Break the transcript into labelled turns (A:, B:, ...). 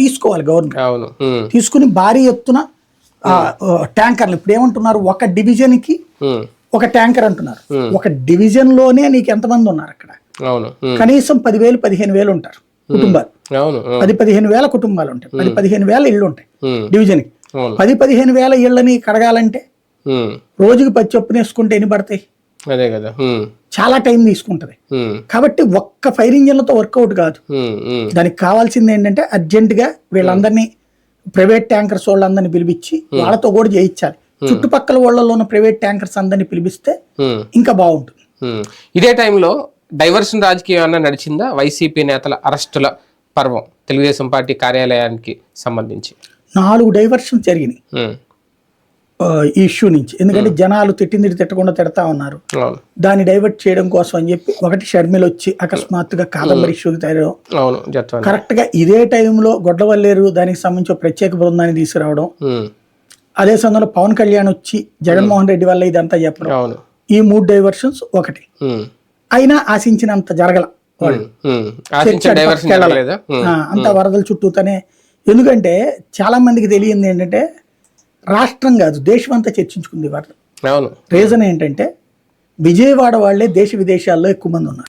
A: తీసుకోవాలి గవర్నమెంట్. తీసుకుని భారీ ఎత్తున ట్యాంకర్లు ఇప్పుడు ఏమంటున్నారు? ఒక
B: డివిజన్కి
A: ఒక ట్యాంకర్ అంటున్నారు. ఒక డివిజన్లోనే నీకు ఎంతమంది ఉన్నారు అక్కడ? కనీసం పదివేలు పదిహేను వేలు ఉంటారు కుటుంబాలు. పది పదిహేను వేల కుటుంబాలు ఉంటాయి. పది పదిహేను వేల ఇళ్ళు ఉంటాయి
B: డివిజన్కి
A: పది పదిహేను వేల ఇళ్ళని కడగాలంటే రోజుకి పది చొప్పున వేసుకుంటే ఎన్ని పడతాయి?
B: అదే కదా.
A: చాలా టైం తీసుకుంటది. కాబట్టి ఒక్క ఫైర్ ఇంజిన్లతో వర్కౌట్ కాదు. దానికి కావాల్సింది ఏంటంటే అర్జెంటుగా వీళ్ళందరినీ ప్రైవేట్ ట్యాంకర్స్ వాళ్ళందరినీ పిలిపించి వాళ్ళతో కూడా చేయించాలి. చుట్టుపక్కల వాళ్ళలో ఉన్న ప్రైవేట్ ట్యాంకర్స్ అందరినీ పిలిపిస్తే ఇంకా బాగుంటుంది.
B: ఇదే టైంలో డైవర్షన్ రాజకీయం అన్న నడిచిందా? వైసీపీ నేతల అరెస్టుల పర్వం తెలుగుదేశం పార్టీ కార్యాలయానికి సంబంధించి.
A: నాలుగు డైవర్షన్ జరిగినాయి. ఇష్యూ నుంచి. ఎందుకంటే జనాలు తిట్టింది తిట్టకుండా తిడతా ఉన్నారు. దాన్ని డైవర్ట్ చేయడం కోసం అని చెప్పి ఒకటి షర్మిల వచ్చి అకస్మాత్తుగా కాదంబరి ఇష్యూకి
B: జత్వాని
A: కరెక్ట్గా ఇదే టైంలో గొడ్డవల్లేరు దానికి సంబంధించి ప్రత్యేక బృందాన్ని తీసుకురావడం. అదే సమయంలో పవన్ కళ్యాణ్ వచ్చి జగన్మోహన్ రెడ్డి వల్ల ఇదంతా చెప్పడం. ఈ మూడు డైవర్షన్స్ ఒకటి. అయినా ఆశించినంత జరగల అంతా వరదల చుట్టూతోనే. ఎందుకంటే చాలా మందికి తెలియంది ఏంటంటే రాష్ట్రం కాదు దేశం అంతా చర్చించుకుంది
B: అవును.
A: రీజన్ ఏంటంటే విజయవాడ వాళ్ళే దేశ విదేశాల్లో ఎక్కువ మంది ఉన్నారు.